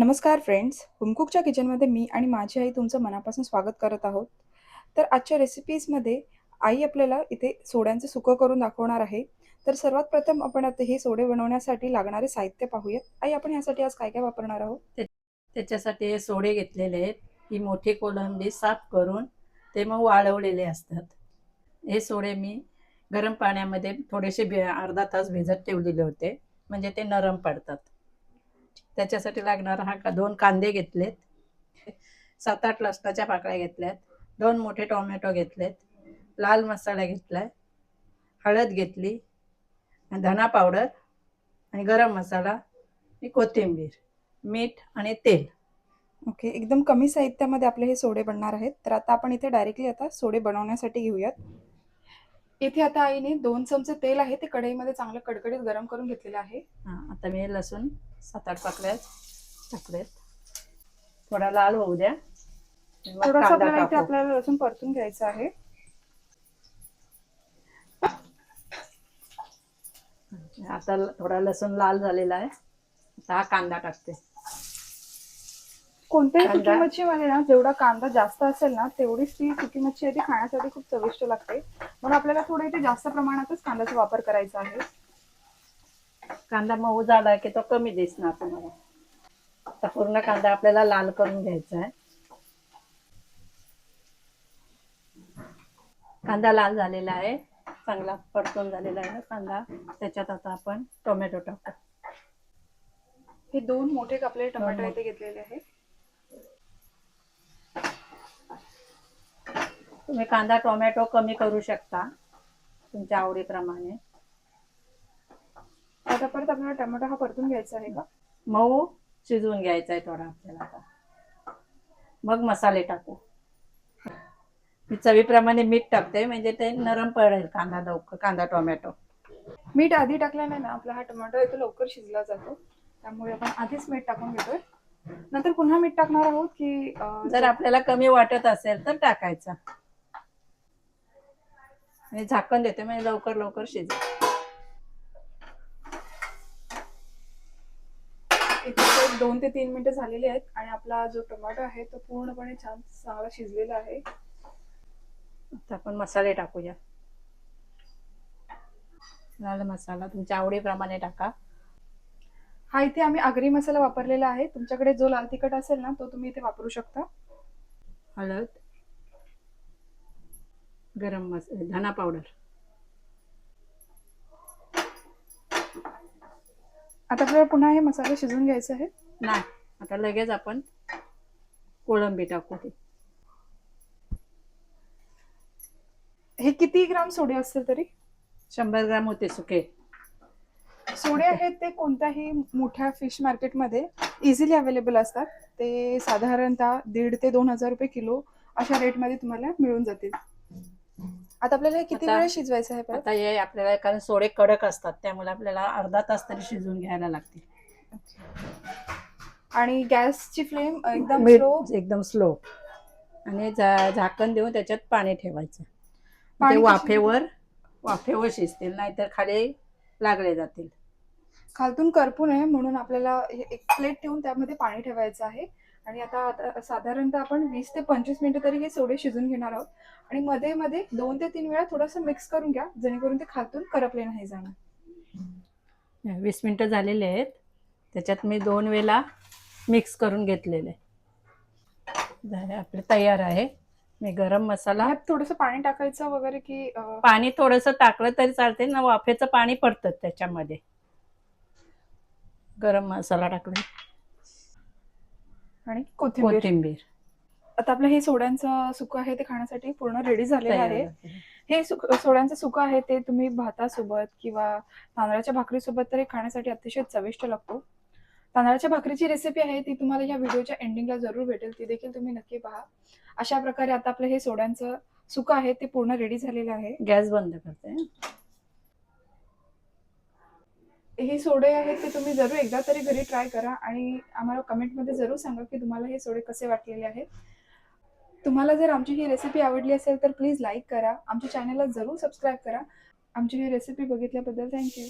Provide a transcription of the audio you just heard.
नमस्कार फ्रेंड्स होमकुकच्या किचनमध्ये मी आणि माझी आई तुमचं मनापासून स्वागत करत आहोत. तर आजच्या रेसिपीजमध्ये आई आपल्याला इथे सोड्यांचं सुकं करून दाखवणार आहे. तर सर्वात प्रथम आपण आता हे सोडे बनवण्यासाठी लागणारे साहित्य पाहूयात. आई आपण यासाठी आज काय काय वापरणार आहोत? त्याच्यासाठी हे सोडे घेतलेले आहेत. ही मोठी कोलंबी साफ करून ते मग वाळवलेले असतात. हे सोडे मी गरम पाण्यामध्ये थोडेसे अर्धा तास भिजत ठेवलेले होते. म्हणजे ते नरम पडतात. त्याच्यासाठी लागणार हा का दोन कांदे घेतलेत. सात आठ लसणाच्या पाकळ्या घेतल्यात. दोन मोठे टोमॅटो घेतलेत. लाल मसाला घेतलाय. हळद घेतली. धना पावडर आणि गरम मसाला आणि कोथिंबीर मीठ आणि तेल. ओके एकदम कमी साहित्यामध्ये आपले हे सोडे बनणार आहेत. तर आता आपण इथे डायरेक्टली आता सोडे बनवण्यासाठी घेऊयात. इथे आता आईने दोन चमचे तेल आहे ते कढईमध्ये चांगलं कडकडीत गरम करून घेतलेलं आहे. हा आता मी लसूण सात आठ पाकळ्या टाकलेत. थोडा लाल होऊ द्या. मग थोडासा कांदा आपल्याला इथे टाकू. आपल्याला लसूण परतून घ्यायचं आहे. आता ल- थोडा लसूण लाल झालेला आहे. आता हा कांदा टाकते. कोणत्याही कांदा. सुकी मच्छीमध्ये ना जेवढा कांदा जास्त असेल ना तेवढीच ती सुकी मच्छी आहे ती खाण्यासाठी खूप चविष्ट लागते. म्हणून आपल्याला थोडं इथे जास्त प्रमाणातच कांद्याचा वापर करायचा आहे. कांदा मऊ झाला की तो कमी दिसणार तुम्हाला. आता पूर्ण कांदा आपल्याला लाल करून घ्यायचा आहे. कांदा लाल झालेला आहे. चांगला परतून झालेला आहे कांदा. त्याच्यात आता आपण टोमॅटो टाकू. हे दोन मोठे कापलेले टोमॅटो इथे घेतलेले आहे तुम्ही कांदा टोमॅटो कमी करू शकता तुमच्या आवडीप्रमाणे. आता परत आपल्याला टोमॅटो हा परतून घ्यायचा आहे का? मऊ शिजवून घ्यायचा आहे थोडा आपल्याला आता. मग मसाले टाकू. मी चवीप्रमाणे मीठ टाकते म्हणजे ते नरम पडेल कांदा लवकर कांदा टोमॅटो. मीठ आधी टाकल्याने ना आपला हा टोमॅटो इथे लवकर शिजला जातो. त्यामुळे आपण आधीच मीठ टाकून घेतोय. नंतर पुन्हा मीठ टाकणार आहोत की जर आपल्याला कमी वाटत असेल तर टाकायचा. आणि झाकण देते म्हणजे लवकर लवकर तर दोन ते तीन मिनिटं झालेली आहेत आणि आपला जो टोमॅटो आहे तो पूर्णपणे छान चांगला शिजलेला आहे. आता आपण मसाले टाकूया. लाल मसाला तुमच्या आवडीप्रमाणे टाका. हा इथे आम्ही आगरी मसाला वापरलेला आहे. तुमच्याकडे जो लाल तिखट असेल ना तो तुम्ही इथे वापरू शकता. हळद गरम मसाला धना पावडर आता आपल्याला पुन्हा हे मसाले शिजून घ्यायचे आहे नाही आता लगेच आपण कोळंबी टाकू. हे किती ग्राम सोडे असतील तरी? शंभर ग्राम होते सुके. सोडे आहेत ते कोणत्याही मोठ्या फिश मार्केटमध्ये इझिली अवेलेबल असतात. ते साधारणतः दीड ते दोन हजार रुपये किलो अशा रेटमध्ये तुम्हाला मिळून जातील. आता आपल्याला हे किती आता- वेळ शिजवायचं आहे परत? आता हे आपल्याला कारण सोडे कडक असतात त्यामुळे आपल्याला अर्धा तास तरी शिजवून घ्यायला लागतील. आणि गॅसची फ्लेम एकदम मीठ स्लो? एकदम स्लो. आणि झा- झाकण देऊन त्याच्यात पाणी ठेवायचं. ते? वाफेवर वाफेवर शिजतील नाहीतर खाली लागले जातील. खालतून करपू नये म्हणून आपल्याला हे एक प्लेट ठेवून त्यामध्ये पाणी ठेवायचं आहे. आणि आता आता साधारणतः आपण वीस ते पंचवीस मिनिटं तरी हे सोडे शिजून घेणार आहोत. आणि मध्ये मध्ये दोन ते तीन वेळा थोडंसं मिक्स करून घ्या जेणेकरून ते खालतून करपले नाही जाणार. वीस मिनिटं झालेले आहेत. त्याच्यात मी दोन वेळा मिक्स करून घेतलेले. झाले आपले तयार आहे. मी गरम मसाला थोडंसं पाणी टाकायचं वगैरे की पाणी थोडंसं टाकलं तरी चालते ना वाफेचं पाणी पडतं त्याच्यामध्ये. गरम मसाला टाकला आणि कोथिंबीर. कोथिंबीर. आता आपलं हे सोड्यांचं सुकं आहे ते खाण्यासाठी पूर्ण रेडी झालेलं आहे. हे सोड्यांचं सुकं आहे ते तुम्ही भातासोबत किंवा तांदळाच्या भाकरीसोबत तरी खाण्यासाठी अतिशय चविष्ट लागतो. तांदळाच्या भाकरीची रेसिपी आहे ती तुम्हाला या व्हिडिओच्या एंडिंगला जरूर भेटेल. ती देखील तुम्ही नक्की पहा. अशा प्रकारे आता आपलं हे सोड्यांचं सुकं आहे ते पूर्ण रेडी झालेलं आहे. गॅस बंद करते. हे सोडे आहेत ते तुम्ही जरूर एकदा तरी घरी ट्राय करा आणि आम्हाला कमेंटमध्ये जरूर सांगा की तुम्हाला हे सोडे कसे वाटलेले आहेत. तुम्हाला जर आमची ही रेसिपी आवडली असेल तर प्लीज लाईक करा. आमच्या चॅनलला जरूर सबस्क्राईब करा. आमची ही रेसिपी बघितल्याबद्दल थँक्यू